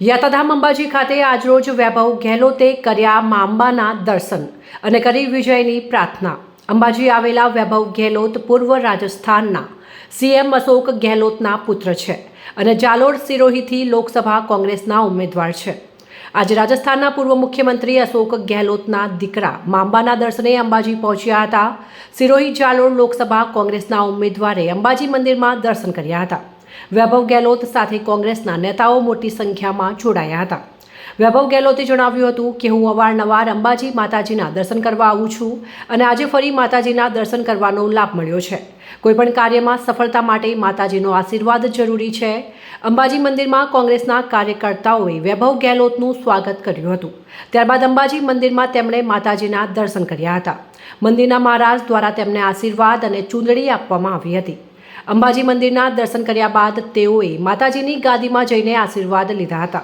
યાત્રાધામ અંબાજી ખાતે આજરોજ વૈભવ ગેહલોતે કર્યા મા અંબાના દર્શન અને કરી વિજયની પ્રાર્થના. અંબાજી આવેલા વૈભવ ગેહલોત પૂર્વ રાજસ્થાનના સીએમ અશોક ગેહલોતના પુત્ર છે અને જાલોર સિરોહીથી લોકસભા કોંગ્રેસના ઉમેદવાર છે. આજે રાજસ્થાનના પૂર્વ મુખ્યમંત્રી અશોક ગેહલોતના દીકરા માંબાના દર્શને અંબાજી પહોંચ્યા હતા. સિરોહી જાલોર લોકસભા કોંગ્રેસના ઉમેદવારે અંબાજી મંદિરમાં દર્શન કર્યા હતા. વૈભવ ગેહલોત સાથે કોંગ્રેસના નેતાઓ મોટી સંખ્યામાં જોડાયા હતા. વૈભવ ગેહલોતે જણાવ્યું હતું કે, હું અવારનવાર અંબાજી માતાજીના દર્શન કરવા આવું છું અને આજે ફરી માતાજીના દર્શન કરવાનો લાભ મળ્યો છે. કોઈપણ કાર્યમાં સફળતા માટે માતાજીનો આશીર્વાદ જરૂરી છે. અંબાજી મંદિરમાં કોંગ્રેસના કાર્યકર્તાઓએ વૈભવ ગેહલોતનું સ્વાગત કર્યું હતું. ત્યારબાદ અંબાજી મંદિરમાં તેમણે માતાજીના દર્શન કર્યા હતા. મંદિરના મહારાજ દ્વારા તેમને આશીર્વાદ અને ચૂંદડી આપવામાં આવી હતી. અંબાજી મંદિરના દર્શન કર્યા બાદ તેઓએ માતાજીની ગાદીમાં જઈને આશીર્વાદ લીધા હતા.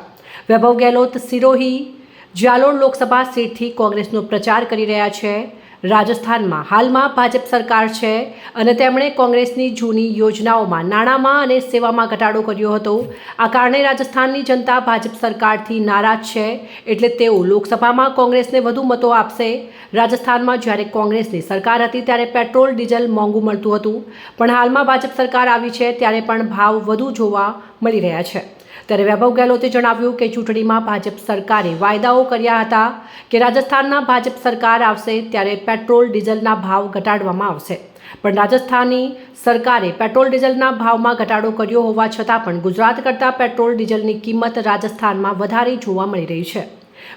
વૈભવ ગેહલોત, સિરોહી જાલોર લોકસભા સીટથી કોંગ્રેસનો પ્રચાર કરી રહ્યા છે. રાજસ્થાનમાં. હાલમાં ભાજપ સરકાર છે અને તેમણે કોંગ્રેસની જૂની યોજનાઓમાં નાણાંમાં અને સેવામાં ઘટાડો કર્યો હતો. આ કારણે રાજસ્થાનની જનતા ભાજપ સરકારથી નારાજ છે એટલે તેઓ લોકસભામાં કોંગ્રેસને વધુ મતો આપશે. રાજસ્થાનમાં જ્યારે કોંગ્રેસની સરકાર હતી ત્યારે પેટ્રોલ, ડીઝલ મોંઘું મળતું હતું. પણ હાલમાં ભાજપ સરકાર આવી છે ત્યારે પણ ભાવ વધુ જોવા મળી રહ્યા છે. ત્યારે વૈભવ ગેહલોતે જણાવ્યું કે ચૂંટણીમાં ભાજપ સરકારે વાયદાઓ કર્યા હતા કે રાજસ્થાનના ભાજપ સરકાર આવશે ત્યારે પેટ્રોલ ડીઝલના ભાવ ઘટાડવામાં આવશે પણ રાજસ્થાની સરકારે પેટ્રોલ ડીઝલના ભાવમાં ઘટાડો કર્યો હોવા છતાં પણ ગુજરાત કરતાં પેટ્રોલ ડીઝલની કિંમત રાજસ્થાનમાં વધારે જોવા મળી રહી છે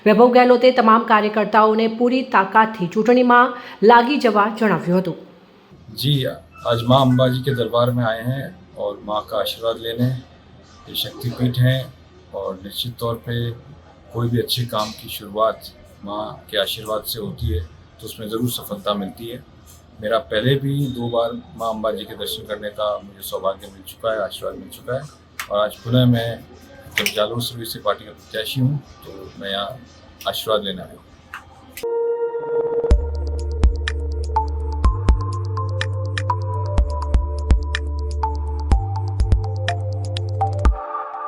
વૈભવ ગેહલોતે તમામ કાર્યકર્તાઓને પૂરી તાકાતથી ચૂંટણીમાં લાગી જવા જણાવ્યું હતું जी आज माँ अम्बाजी के दरबार में आए हैं और माँ का आशीर्वाद लेने ये शक्तिपीठ हैं और निश्चित तौर पे कोई भी अच्छे काम की शुरुआत माँ के आशीर्वाद से होती है तो उसमें ज़रूर सफलता मिलती है। मेरा पहले भी दो बार माँ अम्बा जी के दर्शन करने का मुझे सौभाग्य मिल चुका है, आशीर्वाद मिल चुका है और आज पुनः मैं जब जालोर सर्विस से पार्टी का प्रत्याशी हूँ तो मैं यहाँ आशीर्वाद लेने आया हूँ।